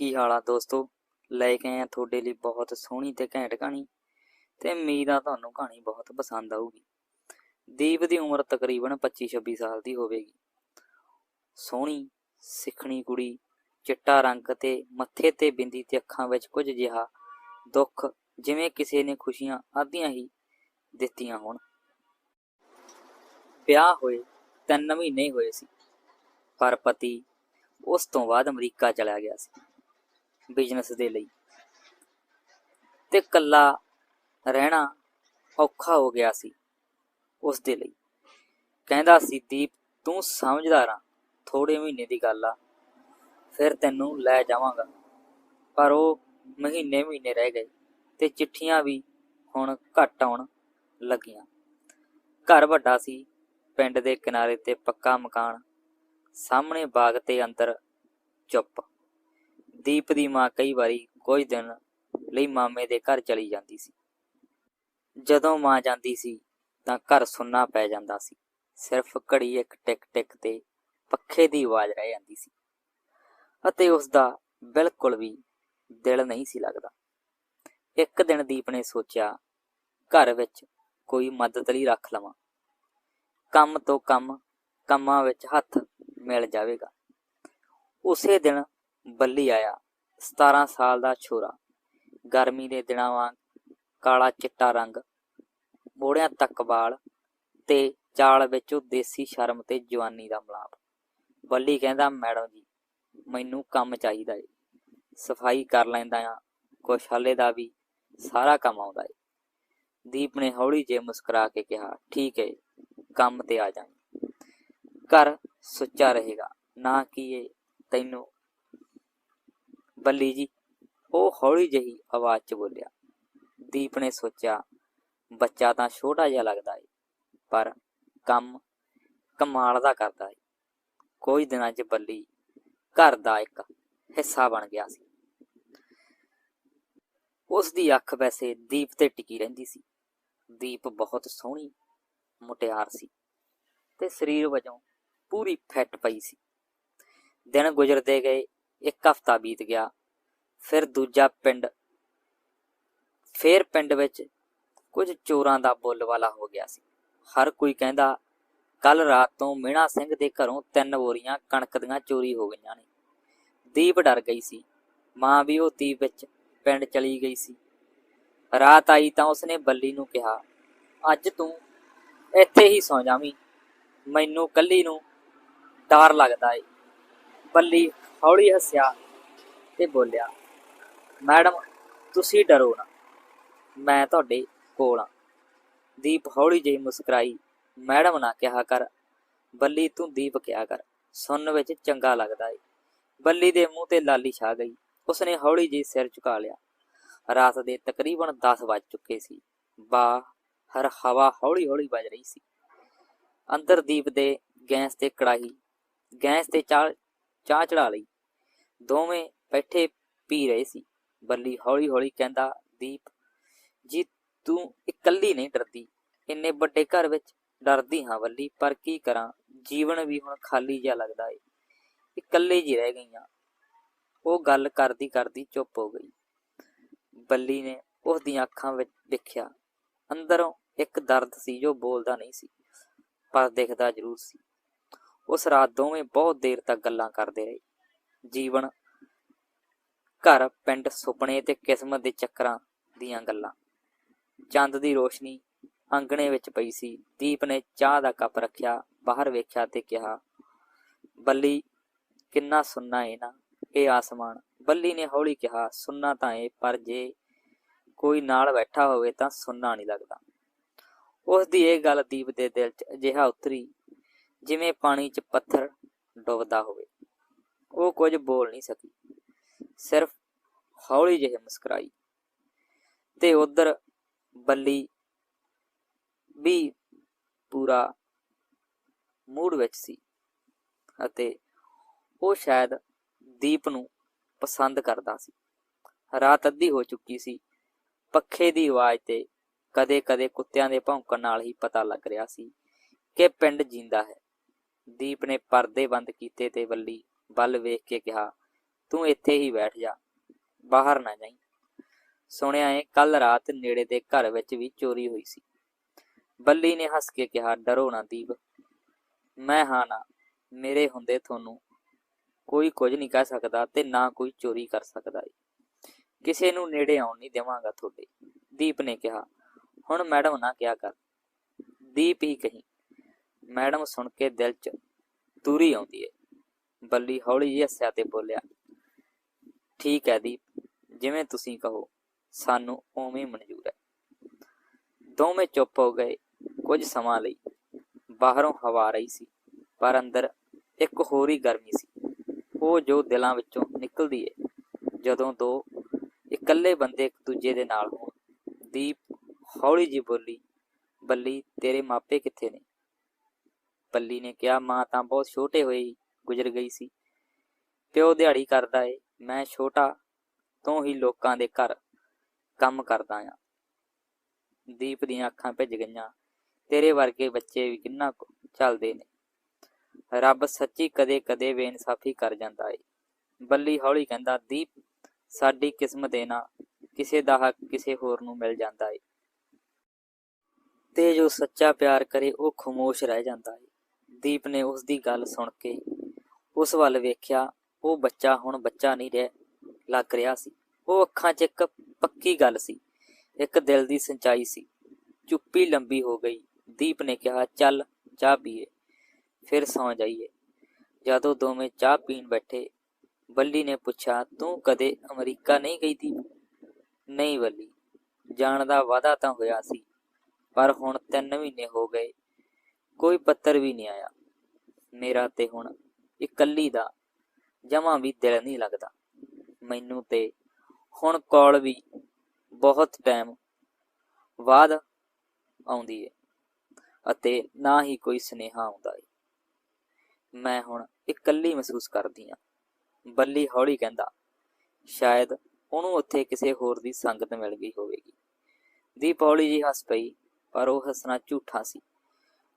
ਕੀ ਹਾਲ ਆ ਦੋਸਤੋ? ਲੈ ਕੇ ਆਏ ਆ ਤੁਹਾਡੇ ਲਈ ਬਹੁਤ ਸੋਹਣੀ ਤੇ ਘੈਂਟ ਕਹਾਣੀ ਤੇ ਉਮੀਦ ਆ ਤੁਹਾਨੂੰ ਕਹਾਣੀ ਬਹੁਤ ਪਸੰਦ ਆਊਗੀ। ਦੀਪ ਦੀ ਉਮਰ ਤਕਰੀਬਨ 25-26 ਸਾਲ ਦੀ ਹੋਵੇਗੀ। ਸੋਹਣੀ, ਸਿੱਖਣੀ ਕੁੜੀ, ਚਿੱਟਾ ਰੰਗ ਤੇ ਮੱਥੇ ਤੇ ਬਿੰਦੀ ਤੇ ਅੱਖਾਂ ਵਿੱਚ ਕੁਝ ਜਿਹਾ ਦੁੱਖ ਜਿਵੇਂ ਕਿਸੇ ਨੇ ਖੁਸ਼ੀਆਂ ਆਦੀਆਂ ਹੀ ਦਿੱਤੀਆਂ ਹੋਣ। ਵਿਆਹ ਹੋਏ ਤਿੰਨ ਮਹੀਨੇ ਹੋਏ ਸੀ, ਪਰ ਪਤੀ ਉਸ ਤੋਂ ਬਾਅਦ ਅਮਰੀਕਾ ਚਲਾ ਗਿਆ ਸੀ। ਬਿਜ਼ਨਸ ਦੇ ਲਈ। ਤੇ ਕੱਲਾ ਰਹਿਣਾ ਔਖਾ ਹੋ ਗਿਆ ਸੀ ਉਸ ਦੇ ਲਈ। ਕਹਿੰਦਾ ਸੀ, ਦੀਪ, ਤੂੰ ਸਮਝਦਾਰ ਆ ਥੋੜੇ ਮਹੀਨੇ ਦੀ ਗੱਲ ਆ, ਫਿਰ ਤੈਨੂੰ ਲੈ ਜਾਵਾਂਗਾ। ਪਰ ਉਹ ਮਹੀਨੇ ਮਹੀਨੇ ਰਹਿ ਗਏ ਤੇ ਚਿੱਠੀਆਂ ਵੀ ਹੁਣ ਘੱਟ ਆਉਣ ਲੱਗੀਆਂ। ਘਰ ਵੱਡਾ ਸੀ, ਪਿੰਡ ਦੇ ਕਿਨਾਰੇ ਤੇ ਪੱਕਾ ਮਕਾਨ, ਸਾਹਮਣੇ ਬਾਗ ਤੇ ਅੰਦਰ ਚੁੱਪ। ਦੀਪ ਦੀ ਮਾਂ ਕਈ ਵਾਰੀ ਕੁਝ ਦਿਨ ਲਈ ਮਾਮੇ ਦੇ ਘਰ ਚਲੀ ਜਾਂਦੀ ਸੀ। ਜਦੋਂ ਮਾਂ ਜਾਂਦੀ ਸੀ ਤਾਂ ਘਰ ਸੁੰਨਾ ਪੈ ਜਾਂਦਾ ਸੀ। ਸਿਰਫ ਘੜੀ ਇੱਕ ਟਿਕ ਟਿਕ ਤੇ ਪੱਖੇ ਦੀ ਆਵਾਜ਼ ਰਹਿ ਜਾਂਦੀ ਸੀ ਅਤੇ ਉਸ ਦਾ ਬਿਲਕੁਲ ਵੀ ਦਿਲ ਨਹੀਂ ਸੀ ਲੱਗਦਾ। ਇੱਕ ਦਿਨ ਦੀਪ ਨੇ ਸੋਚਿਆ, ਘਰ ਵਿੱਚ ਕੋਈ ਮਦਦ ਲਈ ਰੱਖ ਲਵਾਂ। ਕੰਮ ਤੋਂ ਕੰਮ, ਕੰਮਾਂ ਵਿੱਚ ਹੱਥ ਮਿਲ ਜਾਵੇਗਾ। ਉਸੇ ਦਿਨ ਬੱਲੀ ਆਇਆ 17 ਸਾਲ ਦਾ ਛੋਰਾ। ਗਰਮੀ ਦੇ ਦਿਨਾਂ ਵਾਂਗ ਕਾਲਾ ਚਿੱਟਾ ਰੰਗ, ਮੋੜਿਆਂ ਤੱਕ ਵਾਲ ਤੇ ਚਾਲ ਵਿੱਚੋਂ ਦੇਸੀ ਸ਼ਰਮ ਤੇ ਜਵਾਨੀ ਦਾ ਮਲਾਪ। ਬੱਲੀ ਕਹਿੰਦਾ, ਮੈਡਮ ਜੀ, ਮੈਨੂੰ ਕੰਮ ਚਾਹੀਦਾ ਏ। ਸਫ਼ਾਈ ਕਰ ਲੈਂਦਾ ਆ ਕੁਛ ਹਾਲੇ ਦਾ ਵੀ ਸਾਰਾ ਕੰਮ ਆਉਂਦਾ ਏ। ਦੀਪ ਨੇ ਹੌਲੀ ਜੇ ਮੁਸਕਰਾ ਕੇ ਕਿਹਾ, ਠੀਕ ਏ, ਕੰਮ ਤੇ ਆ ਜਾ ਘਰ ਸੁੱਚਾ ਰਹੇਗਾ, ਨਾ ਕਿ ਏ ਤੈਨੂੰ ਬੱਲੀ ਜੀ, ਉਹ ਹੌਲੀ ਜਿਹੀ ਆਵਾਜ਼ 'ਚ ਬੋਲਿਆ, ਦੀਪ ਨੇ ਸੋਚਿਆ, ਬੱਚਾ ਤਾਂ ਛੋਟਾ ਜਿਹਾ ਲੱਗਦਾ ਏ, ਪਰ ਕੰਮ ਕਮਾਲ ਦਾ ਕਰਦਾ ਏ। ਕੁਝ ਦਿਨਾਂ 'ਚ ਬੱਲੀ ਘਰ ਦਾ ਇੱਕ ਹਿੱਸਾ ਬਣ ਗਿਆ ਸੀ। ਉਸ ਦੀ ਅੱਖ ਵੈਸੇ ਦੀਪ ਤੇ ਟਿਕੀ ਰਹਿੰਦੀ ਸੀ। ਦੀਪ ਬਹੁਤ ਸੋਹਣੀ, ਮੁਟਿਆਰ ਸੀ ਤੇ ਸਰੀਰ ਵਜੋਂ ਪੂਰੀ ਫਿੱਟ ਪਈ ਸੀ। ਦਿਨ ਗੁਜ਼ਰਦੇ ਗਏ ਇੱਕ ਹਫ਼ਤਾ ਬੀਤ ਗਿਆ। ਫਿਰ ਦੂਜਾ ਪਿੰਡ, ਫਿਰ ਪਿੰਡ ਵਿੱਚ ਕੁਝ ਚੋਰਾਂ ਦਾ ਬੋਲਵਾਲਾ ਹੋ ਗਿਆ ਸੀ। ਹਰ ਕੋਈ ਕਹਿੰਦਾ, ਕੱਲ ਰਾਤ ਤੋਂ ਮੀਣਾ ਸਿੰਘ ਦੇ ਘਰੋਂ ਤਿੰਨ ਬੋਰੀਆਂ ਕਣਕ ਦੀਆਂ ਚੋਰੀ ਹੋ ਗਈਆਂ ਨੇ। ਦੀਪ ਡਰ ਗਈ ਸੀ। ਮਾਂ ਵੀ ਉਹ ਦੀਪ ਵਿੱਚ ਪਿੰਡ ਚਲੀ ਗਈ ਸੀ। ਰਾਤ ਆਈ ਤਾਂ ਉਸਨੇ ਬੱਲੀ ਨੂੰ ਕਿਹਾ, ਅੱਜ ਤੂੰ ਇੱਥੇ ਹੀ ਸੌ ਜਾਵੀਂ। ਮੈਨੂੰ ਕੱਲੀ ਨੂੰ ਡਰ ਲੱਗਦਾ ਏ। ਬੱਲੀ ਹੌਲੀ ਹੱਸਿਆ ਤੇ ਬੋਲਿਆ, ਮੈਡਮ, ਤੁਸੀਂ ਡਰੋ ਨਾ, ਮੈਂ ਤੁਹਾਡੇ ਕੋਲ ਆ। ਦੀਪ ਹੌਲੀ ਜਿਹੀ ਮੁਸਕਰਾਈ, ਮੈਡਮ ਨਾ ਕਿਹਾ ਕਰ, ਬੱਲੀ ਤੂੰ ਦੀਪ ਕਿਹਾ ਕਰ, ਸੁਣਨ ਵਿੱਚ ਚੰਗਾ ਲੱਗਦਾ ਏ। ਬੱਲੀ ਦੇ ਮੂੰਹ ਤੇ ਲਾਲੀ ਛਾ ਗਈ, ਉਸਨੇ ਹੌਲੀ ਜਿਹੀ ਸਿਰ ਝੁਕਾ ਲਿਆ। ਰਾਤ ਦੇ ਤਕਰੀਬਨ 10 ਵੱਜ ਚੁੱਕੇ ਸੀ। ਬਾਹਰ ਹਵਾ ਹੌਲੀ ਹੌਲੀ ਵੱਜ ਰਹੀ ਸੀ। ਅੰਦਰ ਦੀਪ ਦੇ ਗੈਸ ਤੇ ਕੜਾਹੀ, ਗੈਸ ਤੇ ਚਾਹ ਚੜਾ ਲਈ। ਦੋਵੇਂ ਬੈਠੇ ਪੀ ਰਹੇ ਸੀ। ਬੱਲੀ ਹੌਲੀ ਹੌਲੀ ਕਹਿੰਦਾ, ਦੀਪ, ਜੀ ਤੂੰ ਇਕੱਲੀ ਨਹੀਂ ਡਰਦੀ। ਇੰਨੇ ਵੱਡੇ ਘਰ ਵਿੱਚ ਡਰਦੀ ਹਾਂ ਬੱਲੀ, ਪਰ ਕੀ ਕਰਾਂ? ਜੀਵਨ ਵੀ ਹੁਣ ਖਾਲੀ ਜਿਹਾ ਲੱਗਦਾ ਏ। ਇਕੱਲੇ ਜੀ ਰਹਿ ਗਈਆਂ ਉਹ ਗੱਲ ਕਰਦੀ ਕਰਦੀ ਚੁੱਪ ਹੋ ਗਈ। ਬੱਲੀ ਨੇ ਉਸ ਦੀਆਂ ਅੱਖਾਂ ਵਿੱਚ ਦੇਖਿਆ। ਅੰਦਰੋਂ ਇੱਕ ਦਰਦ ਸੀ ਜੋ ਬੋਲਦਾ ਨਹੀਂ ਸੀ, ਪਰ ਦਿਖਦਾ ਜ਼ਰੂਰ ਸੀ। ਉਸ ਰਾਤ ਦੋਵੇਂ ਬਹੁਤ ਦੇਰ ਤੱਕ ਗੱਲਾਂ ਕਰਦੇ ਰਹੇ। ਜੀਵਨ, ਘਰ, ਪਿੰਡ, ਸੁਪਨੇ ਤੇ ਕਿਸਮਤ ਦੇ ਚੱਕਰਾਂ ਦੀਆਂ ਗੱਲਾਂ। ਚੰਦ ਦੀ ਰੋਸ਼ਨੀ ਅੰਗਣੇ ਵਿੱਚ ਪਈ ਸੀ। ਦੀਪ ਨੇ ਚਾਹ ਦਾ ਕੱਪ ਰੱਖਿਆ, ਬਾਹਰ ਵੇਖਿਆ ਤੇ ਕਿਹਾ, ਬੱਲੀ, ਕਿੰਨਾ ਸੁੰਨਾ ਏ ਨਾ, ਇਹ ਆਸਮਾਨ। ਬੱਲੀ ਨੇ ਹੌਲੀ ਕਿਹਾ, ਸੁੰਨਾ ਤਾਂ ਏ, ਪਰ ਜੇ ਕੋਈ ਨਾਲ ਬੈਠਾ ਹੋਵੇ ਤਾਂ ਸੁੰਨਾ ਨਹੀਂ ਲੱਗਦਾ। ਉਸ ਦੀ ਇਹ ਗੱਲ ਦੀਪ ਦੇ ਦਿਲ 'ਚ ਅਜਿਹਾ ਉਤਰੀ ਜਿਵੇਂ ਪਾਣੀ 'ਚ ਪੱਥਰ ਡੁੱਬਦਾ ਹੋਵੇ। ਉਹ ਕੁਝ ਬੋਲ ਨਹੀਂ ਸਕੀ। ਸਿਰਫ ਹੌਲੀ ਜਿਹੀ ਮੁਸਕਰਾਈ। ਤੇ ਉਧਰ ਬੱਲੀ ਵੀ ਪੂਰਾ ਮੂਡ ਵਿੱਚ ਸੀ ਅਤੇ ਉਹ ਸ਼ਾਇਦ ਦੀਪ ਨੂੰ ਪਸੰਦ ਕਰਦਾ ਸੀ। ਰਾਤ ਅੱਧੀ ਹੋ ਚੁੱਕੀ ਸੀ। ਪੱਖੇ ਦੀ ਆਵਾਜ਼ ਤੇ ਕਦੇ-ਕਦੇ ਕੁੱਤਿਆਂ ਦੇ ਭੌਂਕਣ ਨਾਲ ਹੀ ਪਤਾ ਲੱਗ ਰਿਹਾ ਸੀ ਕਿ ਪਿੰਡ ਜਿੰਦਾ ਹੈ। ਦੀਪ ਨੇ ਪਰਦੇ ਬੰਦ ਕੀਤੇ ਤੇ ਵੱਲੀ ਵੱਲ ਵੇਖ ਕੇ ਕਿਹਾ, ਤੂੰ ਇੱਥੇ ਹੀ ਬੈਠ ਜਾ, ਬਾਹਰ ਨਾ ਜਾਈਂ। ਸੁਣਿਆ ਏ ਕੱਲ ਰਾਤ ਨੇੜੇ ਦੇ ਘਰ ਵਿੱਚ ਵੀ ਚੋਰੀ ਹੋਈ ਸੀ। ਬੱਲੀ ਨੇ ਹੱਸ ਕੇ ਕਿਹਾ, ਡਰੋ ਨਾ ਦੀਪ, ਮੈਂ ਹਾਂ ਨਾ, ਮੇਰੇ ਹੁੰਦੇ ਤੁਹਾਨੂੰ ਕੋਈ ਕੁਝ ਨਹੀਂ ਕਹਿ ਸਕਦਾ ਤੇ ਨਾ ਕੋਈ ਚੋਰੀ ਕਰ ਸਕਦਾ ਏ। ਕਿਸੇ ਨੂੰ ਨੇੜੇ ਆਉਣ ਨਹੀਂ ਦੇਵਾਂਗਾ ਤੁਹਾਡੇ। ਦੀਪ ਨੇ ਕਿਹਾ, ਹੁਣ ਮੈਡਮ ਨਾ ਕਿਆ ਕਰ। ਦੀਪ ਹੀ ਕਹੀ ਮੈਡਮ ਸੁਣ ਕੇ ਦਿਲ 'ਚ ਤੂਰੀ ਆਉਂਦੀ ਏ। ਬੱਲੀ ਹੌਲੀ ਜਿਹੀ ਹੱਸਿਆ ਤੇ ਬੋਲਿਆ, ਠੀਕ ਹੈ ਦੀਪ, ਜਿਵੇਂ ਤੁਸੀਂ ਕਹੋ, ਸਾਨੂੰ ਉਵੇਂ ਮਨਜ਼ੂਰ ਹੈ। ਦੋਵੇਂ ਚੁੱਪ ਹੋ ਗਏ ਕੁਝ ਸਮਾਂ ਲਈ। ਬਾਹਰੋਂ ਹਵਾ ਰਹੀ ਸੀ, ਪਰ ਅੰਦਰ ਇੱਕ ਹੋਰ ਹੀ ਗਰਮੀ ਸੀ। ਉਹ ਜੋ ਦਿਲਾਂ ਵਿੱਚੋਂ ਨਿਕਲਦੀ ਏ, ਜਦੋਂ ਦੋ ਇਕੱਲੇ ਬੰਦੇ ਇੱਕ ਦੂਜੇ ਦੇ ਨਾਲ ਹੋਣ। ਦੀਪ ਹੌਲੀ ਜਿਹੀ ਬੋਲੀ, ਬੱਲੀ, ਤੇਰੇ ਮਾਪੇ ਕਿੱਥੇ ਨੇ? ਪੱਲੀ ਨੇ ਕਿਹਾ, ਮਾਂ ਤਾਂ ਬਹੁਤ ਛੋਟੇ ਹੋਏ ਹੀ ਗੁਜ਼ਰ ਗਈ ਸੀ। ਪਿਓ ਦਿਹਾੜੀ ਕਰਦਾ ਏ, ਮੈਂ ਛੋਟਾ ਤੋਂ ਹੀ ਲੋਕਾਂ ਦੇ ਘਰ ਕੰਮ ਕਰਦਾ ਆ। ਦੀਪ ਦੀਆਂ ਅੱਖਾਂ ਭਿੱਜ ਗਈਆਂ। ਤੇਰੇ ਵਰਗੇ ਬੱਚੇ ਵੀ ਕਿੰਨਾ ਕੁ ਚੱਲਦੇ ਨੇ। ਰੱਬ ਸੱਚੀ ਕਦੇ-ਕਦੇ ਬੇਇਨਸਾਫੀ ਕਰ ਜਾਂਦਾ ਏ। ਬੱਲੀ ਹੌਲੀ ਕਹਿੰਦਾ, ਦੀਪ, ਸਾਡੀ ਕਿਸਮਤ ਏ ਨਾ, ਕਿਸੇ ਦਾ ਹੱਕ ਕਿਸੇ ਹੋਰ ਨੂੰ ਮਿਲ ਜਾਂਦਾ ਏ। ਤੇ ਜੋ ਸੱਚਾ ਪਿਆਰ ਕਰੇ, ਉਹ ਖਮੋਸ਼ ਰਹਿ ਜਾਂਦਾ ਏ। ਦੀਪ ਨੇ ਉਸ ਦੀ ਗੱਲ ਸੁਣ ਕੇ ਉਸ ਵੱਲ ਵੇਖਿਆ, ਉਹ ਬੱਚਾ ਹੁਣ ਬੱਚਾ ਨਹੀਂ ਰਹਿ, ਲੱਗ ਰਿਹਾ ਸੀ। ਉਹ ਅੱਖਾਂ 'ਚ ਇੱਕ ਪੱਕੀ ਗੱਲ ਸੀ, ਇੱਕ ਦਿਲ ਦੀ ਸਿੰਚਾਈ ਸੀ। ਚੁੱਪੀ ਲੰਬੀ ਹੋ ਗਈ। ਦੀਪ ਨੇ ਕਿਹਾ, ਚੱਲ, ਚਾਹ ਪੀਏ, ਫਿਰ ਸੌਂ ਜਾਈਏ। ਜਦੋਂ ਦੋਵੇਂ ਚਾਹ ਪੀਣ ਬੈਠੇ, ਬੱਲੀ ਨੇ ਪੁੱਛਿਆ, ਤੂੰ ਕਦੇ ਅਮਰੀਕਾ ਨਹੀਂ ਗਈ ਤੀ ਨਹੀਂ ਬੱਲੀ, ਜਾਣ ਦਾ ਵਾਅਦਾ ਤਾਂ ਹੋਇਆ ਸੀ, ਪਰ ਹੁਣ 3 ਮਹੀਨੇ ਹੋ ਗਏ ਕੋਈ ਪੱਤਰ ਵੀ ਨਹੀਂ ਆਇਆ। ਮੇਰਾ ਤੇ ਹੁਣ ਇਕੱਲੀ ਦਾ ਜਮਾਂ ਵੀ ਦਿਲ ਨਹੀਂ ਲੱਗਦਾ। ਮੈਨੂੰ ਤੇ ਹੁਣ ਕਾਲ ਵੀ ਬਹੁਤ ਟਾਈਮ ਬਾਅਦ ਆਉਂਦੀ ਏ ਅਤੇ ਨਾ ਹੀ ਕੋਈ ਸੁਨੇਹਾ ਆਉਂਦਾ ਏ। ਮੈਂ ਹੁਣ ਇਕੱਲੀ ਮਹਿਸੂਸ ਕਰਦੀ ਆ। ਬੱਲੀ ਹੌਲੀ ਕਹਿੰਦਾ, ਸ਼ਾਇਦ ਉਹਨੂੰ ਉੱਥੇ ਕਿਸੇ ਹੋਰ ਦੀ ਸੰਗਤ ਮਿਲ ਗਈ ਹੋਵੇਗੀ। ਦੀਪ ਹੌਲੀ ਜੀ ਹੱਸ ਪਈ, ਪਰ ਉਹ ਹੱਸਣਾ ਝੂਠਾ ਸੀ।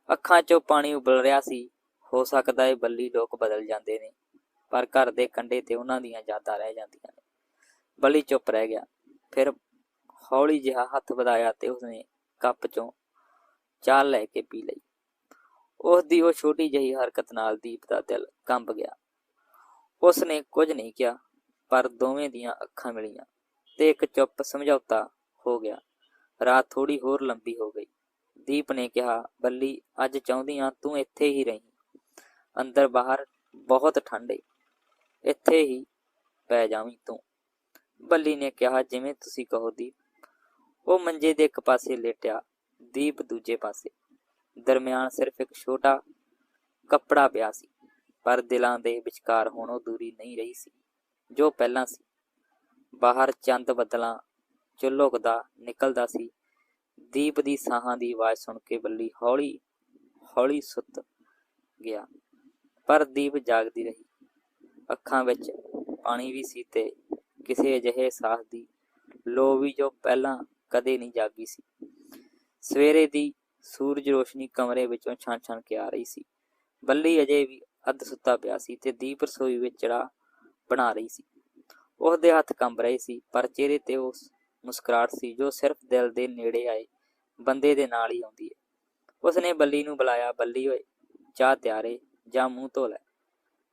ਅੱਖਾਂ 'ਚੋਂ ਪਾਣੀ ਉਬਲ ਰਿਹਾ ਸੀ। ਹੋ ਸਕਦਾ ਏ ਬੱਲੀ ਲੋਕ ਬਦਲ ਜਾਂਦੇ ਨੇ, ਪਰ ਘਰ ਦੇ ਕੰਢੇ ਤੇ ਉਹਨਾਂ ਦੀਆਂ ਯਾਦਾਂ ਰਹਿ ਜਾਂਦੀਆਂ ਨੇ। ਬੱਲੀ ਚੁੱਪ ਰਹਿ ਗਿਆ। ਫਿਰ ਹੌਲੀ ਜਿਹਾ ਹੱਥ ਵਧਾਇਆ ਤੇ ਉਸਨੇ ਕੱਪ 'ਚੋਂ ਚਾਹ ਲੈ ਕੇ ਪੀ ਲਈ। ਉਸ ਦੀ ਉਹ ਛੋਟੀ ਜਿਹੀ ਹਰਕਤ ਨਾਲ ਦੀਪ ਦਾ ਦਿਲ ਕੰਬ ਗਿਆ। ਉਸ ਨੇ ਕੁਝ ਨਹੀਂ ਕਿਹਾ, ਪਰ ਦੋਵੇਂ ਦੀਆਂ ਅੱਖਾਂ ਮਿਲੀਆਂ ਤੇ ਇੱਕ ਚੁੱਪ ਸਮਝੌਤਾ ਹੋ ਗਿਆ। ਰਾਤ ਥੋੜੀ ਹੋਰ ਲੰਬੀ ਹੋ ਗਈ। ਦੀਪ ਨੇ ਕਿਹਾ, ਬੱਲੀ, ਅੱਜ ਚਾਹੁੰਦੀ ਆ ਤੂੰ ਇੱਥੇ ਹੀ ਰਹੀਂ। ਅੰਦਰ ਬਾਹਰ ਬਹੁਤ ਠੰਡ ਏ। ਇੱਥੇ ਹੀ ਪੈ ਜਾਵੀਂ ਤੂੰ। ਬੱਲੀ ਨੇ ਕਿਹਾ, ਜਿਵੇਂ ਤੁਸੀਂ ਕਹੋ ਦੀਪ। ਉਹ ਮੰਜੇ ਦੇ ਇੱਕ ਪਾਸੇ ਲੇਟਿਆ, ਦੀਪ ਦੂਜੇ ਪਾਸੇ। ਦਰਮਿਆਨ ਸਿਰਫ ਇੱਕ ਛੋਟਾ ਕੱਪੜਾ ਪਿਆ ਸੀ, ਪਰ ਦਿਲਾਂ ਦੇ ਵਿਚਕਾਰ ਹੁਣ ਉਹ ਦੂਰੀ ਨਹੀਂ ਰਹੀ ਸੀ, ਜੋ ਪਹਿਲਾਂ ਸੀ। ਬਾਹਰ ਚੰਦ ਬਦਲਾਂ ਚੋਂ ਨਿਕਲਦਾ ਸੀ ਦੀਪ ਦੀ ਸਾਹਾਂ ਦੀ ਆਵਾਜ਼ ਸੁਣ ਕੇ ਬੱਲੀ ਹੌਲੀ ਹੌਲੀ ਸੁੱਤ ਗਿਆ। ਪਰ ਦੀਪ ਜਾਗਦੀ ਰਹੀ। ਅੱਖਾਂ ਵਿੱਚ ਪਾਣੀ ਵੀ ਸੀ ਤੇ ਕਿਸੇ ਅਜਿਹੇ ਸਾਹ ਦੀ ਲੋ ਵੀ ਜੋ ਪਹਿਲਾਂ ਕਦੇ ਨਹੀਂ ਜਾਗੀ ਸੀ। ਸਵੇਰੇ ਦੀ ਸੂਰਜ ਰੋਸ਼ਨੀ ਕਮਰੇ ਵਿੱਚੋਂ ਛਣ ਛਣ ਕੇ ਆ ਰਹੀ ਸੀ। ਬੱਲੀ ਅਜੇ ਵੀ ਅੱਧ ਸੁੱਤਾ ਪਿਆ ਸੀ ਤੇ ਦੀਪ ਰਸੋਈ ਵਿੱਚ ਚੜਾ ਬਣਾ ਰਹੀ ਸੀ। ਉਸ ਦੇ ਹੱਥ ਕੰਬ ਰਹੇ ਸੀ, ਪਰ ਚਿਹਰੇ ਤੇ ਉਸ ਮੁਸਕਰਾਹਟ ਸੀ ਜੋ ਸਿਰਫ ਦਿਲ ਦੇ ਨੇੜੇ ਆਏ, ਬੰਦੇ ਦੇ ਨਾਲ ਹੀ ਆਉਂਦੀ ਹੈ। ਉਸਨੇ ਬੱਲੀ ਨੂੰ ਬੁਲਾਇਆ, ਬੱਲੀ ਓਏ ਚਾਹ ਤਿਆਰੇ, ਜਾਂ ਮੂੰਹ ਧੋ ਲੈ।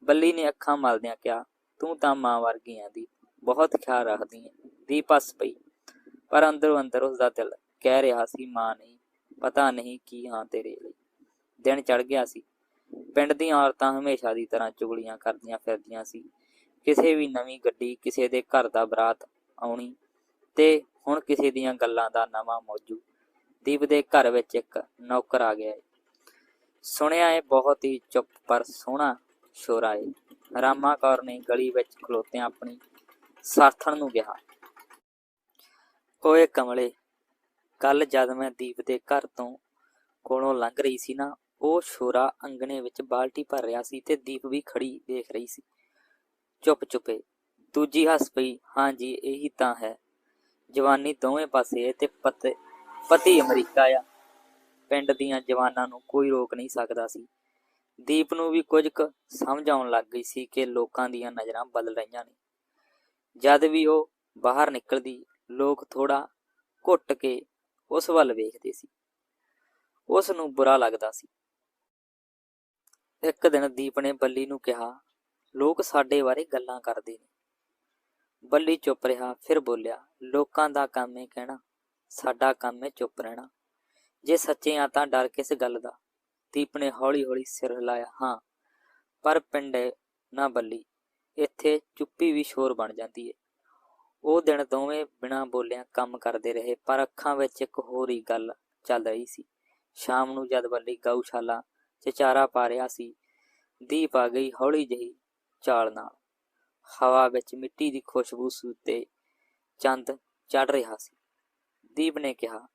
ਬੱਲੀ ਨੇ ਅੱਖਾਂ ਮਲਦਿਆਂ ਕਿਹਾ, ਤੂੰ ਤਾਂ ਮਾਂ ਵਰਗੀਆਂ ਦੀ ਬਹੁਤ ਖਿਆਲ ਰੱਖਦੀ ਆਂ ਦੀਪ ਹੱਸ ਪਈ। ਪਰ ਅੰਦਰੋਂ ਅੰਦਰ ਉਸ ਦਾ ਦਿਲ ਕਹਿ ਰਿਹਾ ਸੀ, ਮਾਂ ਨਹੀਂ, ਪਤਾ ਨਹੀਂ ਕੀ ਹਾਂ ਤੇਰੇ ਲਈ। ਦਿਨ ਚੜ ਗਿਆ ਸੀ। ਪਿੰਡ ਦੀਆਂ ਔਰਤਾਂ ਹਮੇਸ਼ਾ ਦੀ ਤਰ੍ਹਾਂ ਚੁਗਲੀਆਂ ਕਰਦੀਆਂ ਫਿਰਦੀਆਂ ਸੀ। ਕਿਸੇ ਵੀ ਨਵੀਂ ਗੱਡੀ, ਕਿਸੇ ਦੇ ਘਰ ਦਾ ਬਰਾਤ ਆਉਣੀ ਤੇ ਹੁਣ ਕਿਸੇ ਦੀਆਂ ਗੱਲਾਂ ਦਾ ਨਵਾਂ ਮੌਜੂ। ਦੀਪ ਦੇ ਘਰ ਵਿੱਚ ਇੱਕ ਨੌਕਰ ਆ ਗਿਆ ਏ। ਸੁਣਿਆ ਏ ਬਹੁਤ ਹੀ ਚੁੱਪ ਪਰ ਸੋਹਣਾ ਸ਼ੋਰਾ ਏ। ਰਾਮਾ ਕੌਰ ਨੇ ਗਲੀ ਵਿੱਚ ਖਲੋਤਿਆਂ ਆਪਣੀ ਸਾਥਣ ਨੂੰ ਕਿਹਾ, ਓਏ ਕਮਲੇ ਕੱਲ ਜਦ ਮੈਂ ਦੀਪ ਦੇ ਘਰ ਤੋਂ ਕੋਲੋਂ ਲੰਘ ਰਹੀ ਸੀ ਨਾ, ਉਹ ਸ਼ੋਰਾ ਅੰਗਣੇ ਵਿੱਚ ਬਾਲਟੀ ਭਰ ਰਿਹਾ ਸੀ ਤੇ ਦੀਪ ਵੀ ਖੜੀ ਦੇਖ ਰਹੀ ਸੀ। ਚੁੱਪ ਚੁੱਪੇ ਦੂਜੀ ਹੱਸ ਪਈ, ਹਾਂਜੀ, ਇਹੀ ਤਾਂ ਹੈ। ਜਵਾਨੀ ਦੋਵੇਂ ਪਾਸੇ ਤੇ ਪਤ, ਪਤੀ ਅਮਰੀਕਾ ਆ। ਪਿੰਡ ਦੀਆਂ ਜਵਾਨਾਂ ਨੂੰ ਕੋਈ ਰੋਕ ਨਹੀਂ ਸਕਦਾ ਸੀ। ਦੀਪ ਨੂੰ ਵੀ ਕੁਝ ਕੁ ਸਮਝ ਆਉਣ ਲੱਗ ਗਈ ਸੀ ਕਿ ਲੋਕਾਂ ਦੀਆਂ ਨਜ਼ਰਾਂ ਬਦਲ ਰਹੀਆਂ ਨੇ। ਜਦ ਵੀ ਉਹ ਬਾਹਰ ਨਿਕਲਦੀ, ਲੋਕ ਥੋੜਾ ਘੁੱਟ ਕੇ ਉਸ ਵੱਲ ਵੇਖਦੇ ਸੀ। ਉਸ ਨੂੰ ਬੁਰਾ ਲੱਗਦਾ ਸੀ। ਇੱਕ ਦਿਨ ਦੀਪ ਨੇ ਬੱਲੀ ਨੂੰ ਕਿਹਾ, ਲੋਕ ਸਾਡੇ ਬਾਰੇ ਗੱਲਾਂ ਕਰਦੇ ਨੇ। ਬੱਲੀ ਚੁੱਪ ਰਿਹਾ, ਫਿਰ ਬੋਲਿਆ, ਲੋਕਾਂ ਦਾ ਕੰਮ ਹੈ ਕਹਿਣਾ, ਸਾਡਾ ਕੰਮ ਹੈ ਚੁੱਪ ਰਹਿਣਾ। ਜੇ ਸੱਚੇ ਆ ਤਾਂ ਡਰ ਕਿਸ ਗੱਲ ਦਾ? ਦੀਪ ਨੇ ਹੌਲੀ ਹੌਲੀ ਸਿਰ ਹਿਲਾਇਆ, ਹਾਂ, ਪਰ ਪਿੰਡੇ ਨਾ ਬੱਲੀ, ਇੱਥੇ ਚੁੱਪੀ ਵੀ ਸ਼ੋਰ ਬਣ ਜਾਂਦੀ ਏ। ਉਹ ਦਿਨ ਦੋਵੇਂ ਬਿਨਾਂ ਬੋਲਿਆਂ ਕੰਮ ਕਰਦੇ ਰਹੇ, ਪਰ ਅੱਖਾਂ ਵਿੱਚ ਇੱਕ ਹੋਰ ਹੀ ਗੱਲ ਚੱਲ ਰਹੀ ਸੀ। ਸ਼ਾਮ ਨੂੰ ਜਦ ਬੱਲੀ ਗਊਸ਼ਾਲਾ 'ਚ ਚਾਰਾ ਪਾ ਰਿਹਾ ਸੀ, ਦੀਪ ਆ ਗਈ ਹੌਲੀ ਜਿਹੀ ਚਾਲ ਨਾਲ। ਹਵਾ ਵਿੱਚ ਮਿੱਟੀ ਦੀ ਖੁਸ਼ਬੂ ਸੂਤੇ ਚੰਦ ਚੜ ਰਿਹਾ ਸੀ। ਦੀਪ ਨੇ ਕਿਹਾ,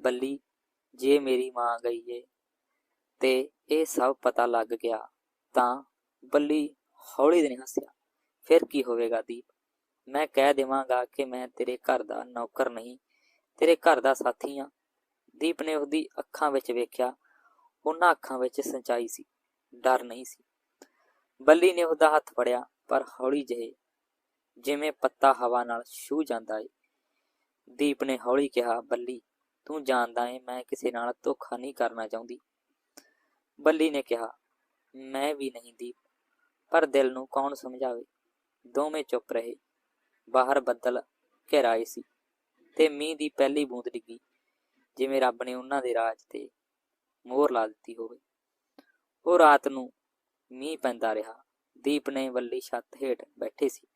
ਬੱਲੀ, ਜੇ ਮੇਰੀ ਮਾਂ ਗਈ ਏ ਤੇ ਇਹ ਸਭ ਪਤਾ ਲੱਗ ਗਿਆ, ਤਾਂ ਬੱਲੀ ਹੌਲੀ ਜਿਹੀ ਹੱਸਿਆ, ਫਿਰ ਕੀ ਹੋਵੇਗਾ ਦੀਪ? ਮੈਂ ਕਹਿ ਦੇਵਾਂਗਾ ਕਿ ਮੈਂ ਤੇਰੇ ਘਰ ਦਾ ਨੌਕਰ ਨਹੀਂ, ਤੇਰੇ ਘਰ ਦਾ ਸਾਥੀ ਹਾਂ ਦੀਪ ਨੇ ਉਹਦੀ ਅੱਖਾਂ ਵਿੱਚ ਵੇਖਿਆ, ਉਹਨਾਂ ਅੱਖਾਂ ਵਿੱਚ ਸਿੰਚਾਈ ਸੀ, ਡਰ ਨਹੀਂ ਸੀ। ਬੱਲੀ ਨੇ ਉਹਦਾ ਹੱਥ ਫੜਿਆ ਪਰ ਹੌਲੀ ਜਿਹੇ, ਜਿਵੇਂ ਪੱਤਾ ਹਵਾ ਨਾਲ ਛੂ ਜਾਂਦਾ ਏ। ਦੀਪ ਨੇ ਹੌਲੀ ਕਿਹਾ, ਬੱਲੀ, ਤੂੰ ਜਾਣਦਾ ਏ, ਮੈਂ ਕਿਸੇ ਨਾਲ ਧੋਖਾ ਨਹੀਂ ਕਰਨਾ ਚਾਹੁੰਦੀ। ਬੱਲੀ ਨੇ ਕਿਹਾ, ਮੈਂ ਵੀ ਨਹੀਂ ਦੀਪ, ਪਰ ਦਿਲ ਨੂੰ ਕੌਣ ਸਮਝਾਵੇ? ਦੋਵੇਂ ਚੁੱਪ ਰਹੇ। ਬਾਹਰ ਬੱਦਲ ਘਿਰਾਏ ਸੀ ਤੇ ਮੀਂਹ ਦੀ ਪਹਿਲੀ ਬੂੰਦ ਡਿੱਗੀ, ਜਿਵੇਂ ਰੱਬ ਨੇ ਉਹਨਾਂ ਦੇ ਰਾਜ ਤੇ ਮੋਹਰ ਲਾ ਦਿੱਤੀ ਹੋਵੇ। ਉਹ ਰਾਤ ਨੂੰ ਮੀਂਹ ਪੈਂਦਾ ਰਿਹਾ। ਦੀਪ ਨੇ ਬੱਲੀ ਛੱਤ ਹੇਠ ਬੈਠੇ ਸੀ।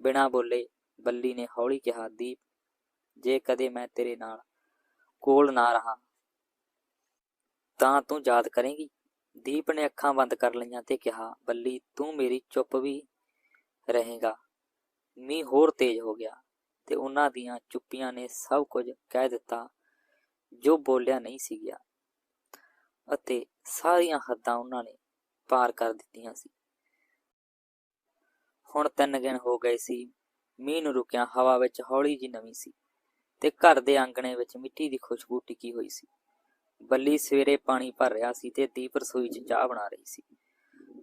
ਬਿਨਾਂ ਬੋਲੇ ਬੱਲੀ ਨੇ ਹੌਲੀ ਕਿਹਾ, ਦੀਪ, ਜੇ ਕਦੇ ਮੈਂ ਤੇਰੇ ਨਾਲ ਕੋਲ ਨਾ ਰਹਾ, ਤਾਂ ਤੂੰ ਯਾਦ ਕਰੇਂਗੀ? ਦੀਪ ਨੇ ਅੱਖਾਂ ਬੰਦ ਕਰ ਲਈਆਂ ਤੇ ਕਿਹਾ, ਬੱਲੀ, ਤੂੰ ਮੇਰੀ ਚੁੱਪ ਵੀ ਰਹੇਗਾ। ਮੀਂਹ ਹੋਰ ਤੇਜ਼ ਹੋ ਗਿਆ ਤੇ ਉਹਨਾਂ ਦੀਆਂ ਚੁੱਪੀਆਂ ਨੇ ਸਭ ਕੁਝ ਕਹਿ ਦਿੱਤਾ, ਜੋ ਬੋਲਿਆ ਨਹੀਂ ਸੀ ਗਿਆ। ਅਤੇ ਸਾਰੀਆਂ ਹੱਦਾਂ ਉਹਨਾਂ ਨੇ ਪਾਰ ਕਰ ਦਿੱਤੀਆਂ ਸੀ। ਹੁਣ ਤਿੰਨ ਦਿਨ ਹੋ ਗਏ ਸੀ। ਮੀਂਹ ਨੂੰ ਰੁਕਿਆ ਹਵਾ ਵਿੱਚ ਹੌਲੀ ਜੀ ਨਵੀਂ ਸੀ ਤੇ ਘਰ ਦੇ ਆਂਗਣੇ ਵਿੱਚ ਮਿੱਟੀ ਦੀ ਖੁਸ਼ਬੂ ਟਿਕੀ ਹੋਈ ਸੀ। ਬੱਲੀ ਸਵੇਰੇ ਪਾਣੀ ਭਰ ਰਿਹਾ ਸੀ ਤੇ ਦੀਪ ਰਸੋਈ 'ਚ ਚਾਹ ਬਣਾ ਰਹੀ ਸੀ।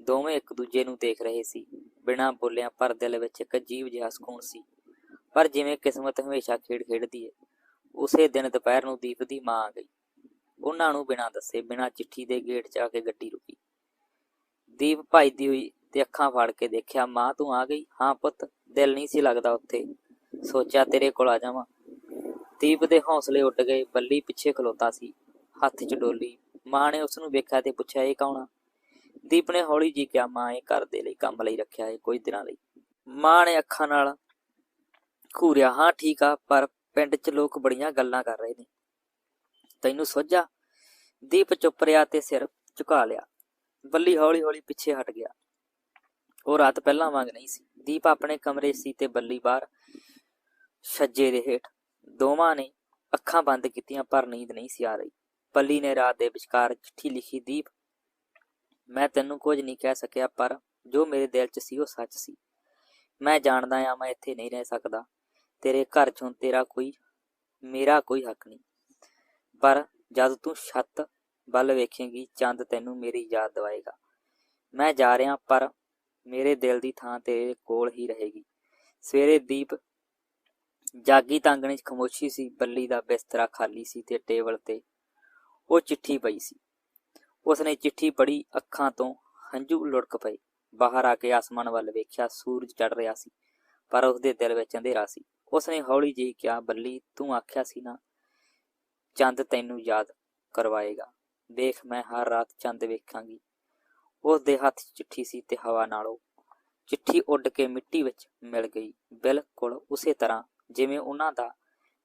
ਦੋਵੇਂ ਇੱਕ ਦੂਜੇ ਨੂੰ ਦੇਖ ਰਹੇ ਸੀ। ਬਿਨਾਂ ਬੋਲਿਆਂ ਪਰ ਦਿਲ ਵਿੱਚ ਇੱਕ ਅਜੀਬ ਜਿਹਾ ਸਕੂਨ ਸੀ। ਪਰ ਜਿਵੇਂ ਕਿਸਮਤ ਹਮੇਸ਼ਾ ਖੇਡ ਖੇਡਦੀ ਹੈ ਉਸੇ ਦਿਨ ਦੁਪਹਿਰ ਨੂੰ ਦੀਪ ਦੀ ਮਾਂ ਆ ਗਈ। ਉਹਨਾਂ ਨੂੰ ਬਿਨਾਂ ਦੱਸੇ, ਬਿਨਾਂ ਚਿੱਠੀ ਦੇ ਗੇਟ 'ਚ ਆ ਕੇ ਗੱਡੀ ਰੁਕੀ। ਦੀਪ ਭੱਜਦੀ ਹੋਈ ਤੇ ਅੱਖਾਂ ਫੜ ਕੇ ਦੇਖਿਆ, ਮਾਂ, ਤੂੰ ਆ ਗਈ? ਹਾਂ ਪੁੱਤ, ਦਿਲ ਨਹੀਂ ਸੀ ਲੱਗਦਾ ਉੱਥੇ। ਸੋਚਿਆ ਤੇਰੇ ਕੋਲ ਆ ਜਾਵਾਂ। ਦੀਪ ਦੇ ਹੌਸਲੇ ਉੱਡ ਗਏ, ਬੱਲੀ ਪਿੱਛੇ ਖਲੋਤਾ ਸੀ, ਹੱਥ 'ਚ ਡੋਲੀ। ਮਾਂ ਨੇ ਉਸ ਨੂੰ ਵੇਖਿਆ ਤੇ ਪੁੱਛਿਆ, ਇਹ ਕੌਣ ਆ? ਦੀਪ ਨੇ ਹੌਲੀ ਜੀ ਕਿਹਾ, ਮਾਂ, ਇਹ ਘਰ ਦੇ ਲਈ ਕੰਮ ਲਈ ਰੱਖਿਆ ਹੈ ਕੁਝ ਦਿਨਾਂ ਲਈ। ਮਾਂ ਨੇ ਅੱਖਾਂ ਨਾਲ ਘੂਰਿਆ, ਹਾਂ, ਠੀਕ ਆ, ਪਰ ਪਿੰਡ 'ਚ ਲੋਕ ਬੜੀਆਂ ਗੱਲਾਂ ਕਰ ਰਹੇ ਨੇ। ਤੈਨੂੰ ਸੋਝਾ? ਦੀਪ ਚੁੱਪ ਰਿਹਾ ਤੇ ਸਿਰ ਝੁਕਾ ਲਿਆ। ਬੱਲੀ ਹੌਲੀ ਹੌਲੀ ਪਿੱਛੇ ਹਟ ਗਿਆ। ਉਹ ਰਾਤ ਪਹਿਲਾਂ ਵਾਂਗ ਨਹੀਂ ਸੀ। ਦੀਪ ਆਪਣੇ ਕਮਰੇ ਸੀ ਤੇ ਬੱਲੀ ਬਾਹਰ ਛੱਜੇ ਦੇ ਹੇਠ। ਦੋਵਾਂ ਨੇ ਅੱਖਾਂ ਬੰਦ ਕੀਤੀਆਂ, ਪਰ ਨੀਂਦ ਨਹੀਂ ਸੀ ਆ ਰਹੀ। ਬੱਲੀ ਨੇ ਰਾਤ ਦੇ ਵਿਚਕਾਰ ਚਿੱਠੀ ਲਿਖੀ, ਦੀਪ, ਮੈਂ ਤੈਨੂੰ ਕੁਝ ਨਹੀਂ ਕਹਿ ਸਕਿਆ, ਪਰ ਜੋ ਮੇਰੇ ਦਿਲ 'ਚ ਸੀ ਉਹ ਸੱਚ ਸੀ। ਮੈਂ ਜਾਣਦਾ ਆ ਮੈਂ ਇੱਥੇ ਨਹੀਂ ਰਹਿ ਸਕਦਾ। ਤੇਰੇ ਘਰ 'ਚੋਂ ਤੇਰਾ ਕੋਈ, ਮੇਰਾ ਕੋਈ ਹੱਕ ਨਹੀਂ। ਪਰ ਜਦ ਤੂੰ ਛੱਤ ਵੱਲ ਵੇਖੇਂਗੀ, ਚੰਦ ਤੈਨੂੰ ਮੇਰੀ ਯਾਦ ਦਿਵਾਏਗਾ। ਮੈਂ ਜਾ ਰਿਹਾ, ਪਰ ਮੇਰੇ ਦਿਲ ਦੀ ਥਾਂ ਤੇਰੇ ਕੋਲ ਹੀ ਰਹੇਗੀ। ਸਵੇਰੇ ਦੀਪ ਜਾਗੀ ਤਾਂਗਣੇ 'ਚ ਖਮੋਸ਼ੀ ਸੀ, ਬੱਲੀ ਦਾ ਬਿਸਤਰਾ ਖਾਲੀ ਸੀ ਤੇ ਟੇਬਲ ਤੇ ਉਹ ਚਿੱਠੀ ਪਈ ਸੀ। ਉਸਨੇ ਚਿੱਠੀ ਪੜ੍ਹੀ, ਅੱਖਾਂ ਤੋਂ ਹੰਝੂ ਲੁੜਕ ਪਏ। ਬਾਹਰ ਆ ਕੇ ਆਸਮਾਨ ਵੱਲ ਵੇਖਿਆ, ਸੂਰਜ ਚੜ ਰਿਹਾ ਸੀ, ਪਰ ਉਸਦੇ ਦਿਲ ਵਿੱਚ ਅੰਧੇਰਾ ਸੀ। ਉਸਨੇ ਹੌਲੀ ਜਿਹੀ ਕਿਹਾ, ਬੱਲੀ, ਤੂੰ ਆਖਿਆ ਸੀ ਨਾ, ਚੰਦ ਤੈਨੂੰ ਯਾਦ ਕਰਵਾਏਗਾ। ਵੇਖ ਮੈਂ ਹਰ ਰਾਤ ਚੰਦ ਵੇਖਾਂਗੀ। ਉਸ ਦੇ ਹੱਥ 'ਚ ਚਿੱਠੀ ਸੀ ਤੇ ਹਵਾ ਨਾਲੋਂ। ਚਿੱਠੀ ਉੱਡ ਕੇ ਮਿੱਟੀ ਵਿੱਚ ਮਿਲ ਗਈ। ਬਿਲਕੁਲ ਉਸੇ ਤਰ੍ਹਾਂ ਜਿਵੇਂ ਉਹਨਾਂ ਦਾ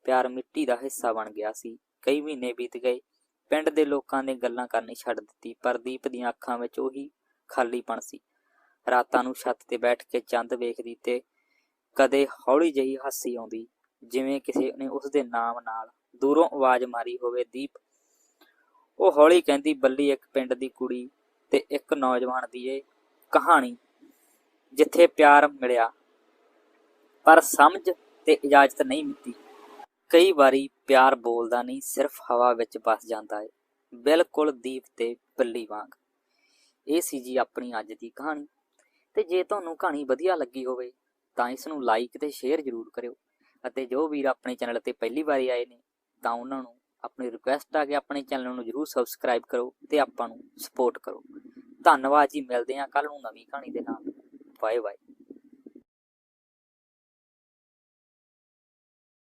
ਪਿਆਰ ਮਿੱਟੀ ਦਾ ਹਿੱਸਾ ਬਣ ਗਿਆ ਸੀ। ਕਈ ਮਹੀਨੇ ਬੀਤ ਗਏ। ਪਿੰਡ ਦੇ ਲੋਕਾਂ ਨੇ ਗੱਲਾਂ ਕਰਨੀ ਛੱਡ ਦਿੱਤੀ, ਪਰ ਦੀਪ ਦੀਆਂ ਅੱਖਾਂ ਵਿੱਚ ਉਹੀ ਖਾਲੀਪਣ ਸੀ। ਰਾਤਾਂ ਨੂੰ ਛੱਤ ਤੇ ਬੈਠ ਕੇ ਚੰਦ ਵੇਖਦੀ ਤੇ ਕਦੇ ਹੌਲੀ ਜਿਹੀ ਹਾਸੀ ਆਉਂਦੀ, ਜਿਵੇਂ ਕਿਸੇ ਨੇ ਉਸ ਦੇ ਨਾਮ ਨਾਲ ਦੂਰੋਂ ਆਵਾਜ਼ ਮਾਰੀ ਹੋਵੇ। ਦੀਪ, ਉਹ ਹੌਲੀ ਕਹਿੰਦੀ, ਬੱਲੀ ਇੱਕ ਪਿੰਡ ਦੀ ਕੁੜੀ ਤੇ ਇੱਕ ਨੌਜਵਾਨ ਦੀ ਇਹ ਕਹਾਣੀ ਜਿੱਥੇ ਪਿਆਰ ਮਿਲਿਆ। ਪਰ ਸਮਝ ਤੇ ਇਜਾਜ਼ਤ ਨਹੀਂ ਮਿਲਦੀ। ਕਈ ਵਾਰੀ ਪਿਆਰ ਬੋਲਦਾ ਨਹੀਂ, ਸਿਰਫ ਹਵਾ ਵਿੱਚ ਵਸ ਜਾਂਦਾ ਹੈ ਬਿਲਕੁਲ ਦੀਪ ਤੇ ਬੱਲੀ ਵਾਂਗ। ਇਹ ਸੀ ਜੀ ਆਪਣੀ ਅੱਜ ਦੀ ਕਹਾਣੀ। ਤੇ ਜੇ ਤੁਹਾਨੂੰ ਕਹਾਣੀ ਵਧੀਆ ਲੱਗੀ ਹੋਵੇ, ਤਾਂ ਇਸ ਨੂੰ ਲਾਈਕ ਤੇ ਸ਼ੇਅਰ ਜ਼ਰੂਰ ਕਰਿਓ। ਅਤੇ ਜੋ ਵੀਰ ਆਪਣੇ ਚੈਨਲ ਤੇ ਪਹਿਲੀ ਵਾਰੀ ਆਏ ਨੇ, ਤਾਂ ਉਹਨਾਂ ਨੂੰ ਆਪਣੀ ਰਿਕੁਐਸਟ ਆ ਕਿ ਆਪਣੇ ਚੈਨਲ ਨੂੰ ਜਰੂਰ ਸਬਸਕ੍ਰਾਈਬ ਕਰੋ ਤੇ ਆਪਾਂ ਨੂੰ ਸਪੋਰਟ ਕਰੋ। ਧੰਨਵਾਦ ਜੀ, ਮਿਲਦੇ ਹਾਂ ਕੱਲ ਨੂੰ ਨਵੀਂ ਕਹਾਣੀ ਦੇ ਨਾਲ। Bye bye